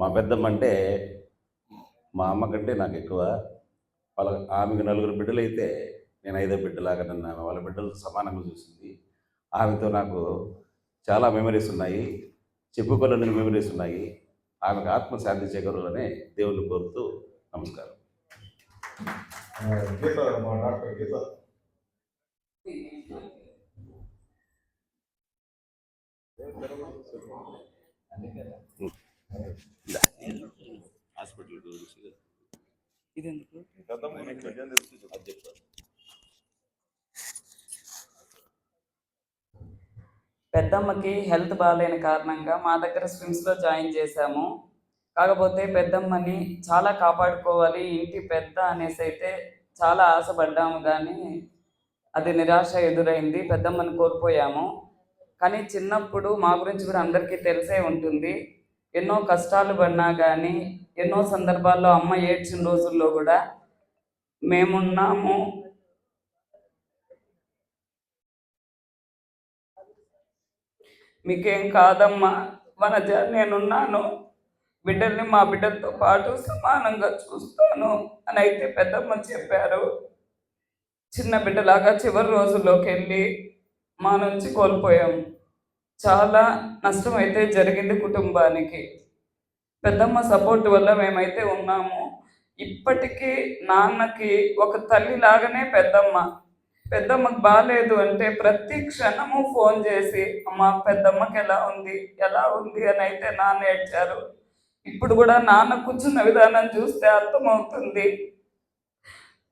మా పెద్దమ్మ అంటే మా అమ్మ కంటే నాకు ఎక్కువ. వాళ్ళ ఆమెకు నలుగురు బిడ్డలు అయితే నేను ఐదో బిడ్డలాగా నన్ను ఆమె వాళ్ళ బిడ్డలు సమానంగా చూసింది. ఆమెతో నాకు చాలా మెమరీస్ ఉన్నాయి. చెప్పుకోలేని మెమరీస్ ఉన్నాయి. ఆమెకు ఆత్మశాంతి చేకూరాలని దేవుని కోరుతూ నమస్కారం. హాస్పిటల్ ఇదెందుకు? పెద్దమ్మకి హెల్త్ బాగాలేని కారణంగా మా దగ్గర స్విమ్స్లో జాయిన్ చేశాము. కాకపోతే పెద్దమ్మని చాలా కాపాడుకోవాలి ఇంటి పెద్ద అనేసి అయితే చాలా ఆశపడ్డాము కానీ అది నిరాశ ఎదురైంది. పెద్దమ్మని కోల్పోయాము. కానీ చిన్నప్పుడు మా గురించి కూడా అందరికీ తెలిసే ఉంటుంది. ఎన్నో కష్టాలు పడినా కానీ ఎన్నో సందర్భాల్లో అమ్మ ఏడ్చిన రోజుల్లో కూడా మేమున్నాము. మీకేం కాదమ్మా వనజ నేనున్నాను. బిడ్డల్ని మా బిడ్డలతో పాటు సమానంగా చూస్తాను అని అయితే పెద్దమ్మ చెప్పారు. చిన్న బిడ్డలాగా చివరి రోజుల్లోకి వెళ్ళి మా నుంచి కోల్పోయాం. చాలా నష్టం అయితే జరిగింది కుటుంబానికి. పెద్దమ్మ సపోర్ట్ వల్ల మేమైతే ఉన్నాము. ఇప్పటికీ నాన్నకి ఒక తల్లి లాగానే పెద్దమ్మ. పెద్దమ్మకి బాగాలేదు అంటే ప్రతి క్షణము ఫోన్ చేసి అమ్మ పెద్దమ్మకి ఎలా ఉంది? ఎలా ఉంది? అని అయితే నాన్న ఏడ్చారు. ఇప్పుడు కూడా నాన్న కూర్చున్న విధానం చూస్తే అర్థమవుతుంది.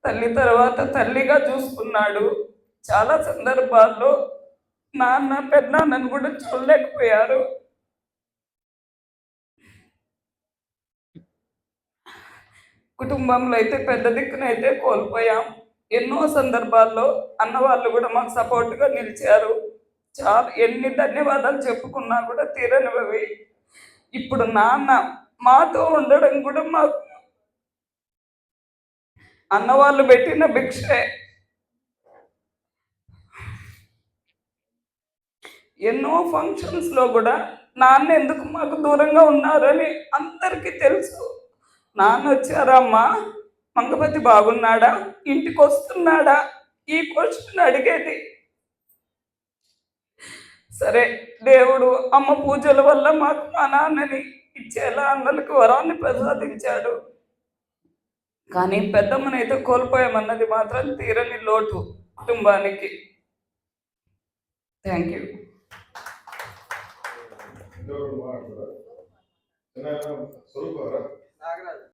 తల్లి తర్వాత తల్లిగా చూసుకున్నాడు. చాలా సందర్భాల్లో నాన్న పెద్దనాన్నను కూడా చూడలేకపోయారు. కుటుంబంలో అయితే పెద్ద దిక్కునైతే కోల్పోయాం. ఎన్నో సందర్భాల్లో అన్న వాళ్ళు కూడా మాకు సపోర్ట్గా నిలిచారు. చాలా ఎన్ని ధన్యవాదాలు చెప్పుకున్నా కూడా తీరనివి ఇప్పుడు నాన్న మాతో ఉండడం కూడా మాకు అన్న వాళ్ళు పెట్టిన భిక్షే. ఎన్నో ఫంక్షన్స్లో కూడా నాన్న ఎందుకు మాకు దూరంగా ఉన్నారని అందరికీ తెలుసు. నాన్న వచ్చారమ్మా మంగపతి బాగున్నాడా? ఇంటికి వస్తున్నాడా? ఈ క్వశ్చన్ అడిగేది. సరే దేవుడు అమ్మ పూజల వల్ల మాకు మా నాన్నని ఇచ్చేలా అన్నలకు వరాన్ని ప్రసాదించాడు. కానీ పెద్దమ్మనైతే కోల్పోయామన్నది మాత్రం తీరని లోటు కుటుంబానికి. థ్యాంక్ యూ ದೇವರು ಮಾಡ್ತಾರೆ ಚೆನ್ನಾಗಿ ಸ್ವರೂಪ